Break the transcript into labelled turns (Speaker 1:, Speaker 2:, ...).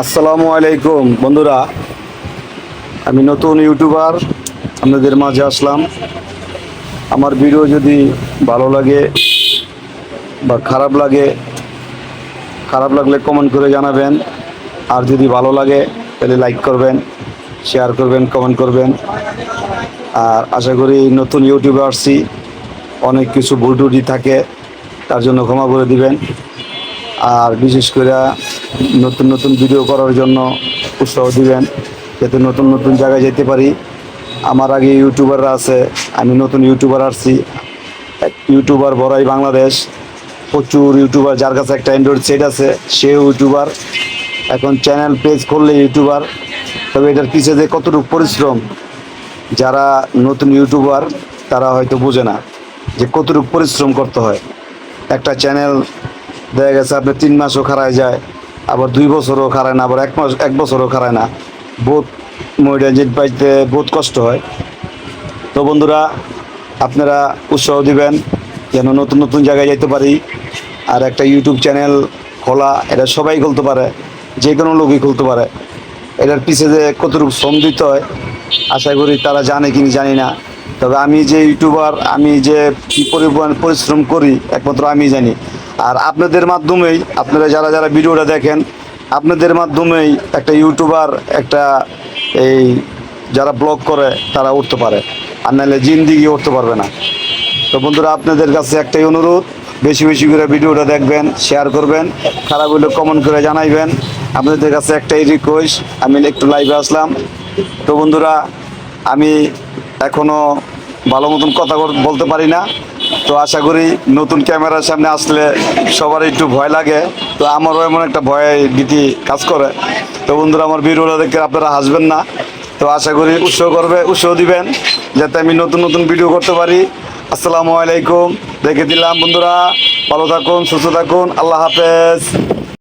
Speaker 1: আসসালামু আলাইকুম, বন্ধুরা। আমি নতুন ইউটিউবার, আপনাদের মাঝে আসলাম। আমার ভিডিও যদি ভালো লাগে বা খারাপ লাগে, খারাপ লাগলে কমেন্ট করে জানাবেন। আর যদি ভালো লাগে, তাহলে লাইক করবেন শেয়ার করবেন কমেন্ট করবেন। আর আশা করি নতুন ইউটিউবে আসছি। অনেক কিছু ভুল থাকে, তার জন্য ক্ষমা করে দিবেন। আর বিশেষ করে নতুন নতুন ভিডিও করার জন্য উৎসাহ দিবেন, যাতে নতুন নতুন জায়গায় যেতে পারি। আমার আগে ইউটিউবাররা আছে, আমি নতুন ইউটিউবার আসছি। ইউটিউবার বড়াই বাংলাদেশ, প্রচুর ইউটিউবার যার কাছে একটা অ্যান্ড্রয়েড সেট আছে সে ইউটিউবার এখন চ্যানেল পেজ করলে ইউটিউবার তবে এটার পিছিয়ে যে কতটুকু পরিশ্রম, যারা নতুন ইউটিউবার তারা হয়তো বোঝে না যে কতটুকু পরিশ্রম করতে হয়। একটা চ্যানেল দেখা গেছে, আপনার তিন মাসও খারায় যায়। আবার দুই বছরও খারায় না, আবার এক মাস, এক বছরও খারায় না। বহুত মনিটাইজেট পাইতে বহুত কষ্ট হয়। তো বন্ধুরা, আপনারা উৎসাহ দিবেন, যেন নতুন নতুন জায়গায় যেতে পারি। আর একটা ইউটিউব চ্যানেল খোলা, এটা সবাই খুলতে পারে যে কোনো লোকই খুলতে পারে। এটার পিছে যে কতটুকু শ্রম দিতে হয়, আশা করি তারা জানে কি জানি না। তবে আমি যে ইউটিউবার আমি যে পরিমাণ পরিশ্রম করি, একমাত্র আমি জানি। আর আপনাদের মাধ্যমেই আপনারা যারা যারা ভিডিওটা দেখেন, আপনাদের মাধ্যমেই একটা ইউটিউবার, একটা এই যারা ব্লগ করে, তারা উঠতে পারে। আর নাহলে জিন্দিগি উঠতে পারবে না। তো বন্ধুরা, আপনাদের কাছে একটাই অনুরোধ, বেশি বেশি করে ভিডিওটা দেখবেন শেয়ার করবেন, খারাপ হলে কমেন্ট করে জানাইবেন। আপনাদের কাছে একটাই রিকোয়েস্ট আমি একটু লাইভে আসলাম। তো বন্ধুরা, আমি এখনও ভালো মতন কথা বলতে পারি না। তো আশা করি নতুন ক্যামেরার সামনে আসলে সবার একটু ভয় লাগে। তো আমারও এমন একটা ভয় ভীতি কাজ করে। তো বন্ধুরা, আমার ভিডিওটা দেখে আপনারা হাসবেন না। তো আশা করি উৎসাহ করবে, উৎসাহ দিবেন, যাতে আমি নতুন নতুন ভিডিও করতে পারি। আসসালামু আলাইকুম। দেখে দিলাম বন্ধুরা। ভালো থাকুন, সুস্থ থাকুন। আল্লাহ হাফেজ।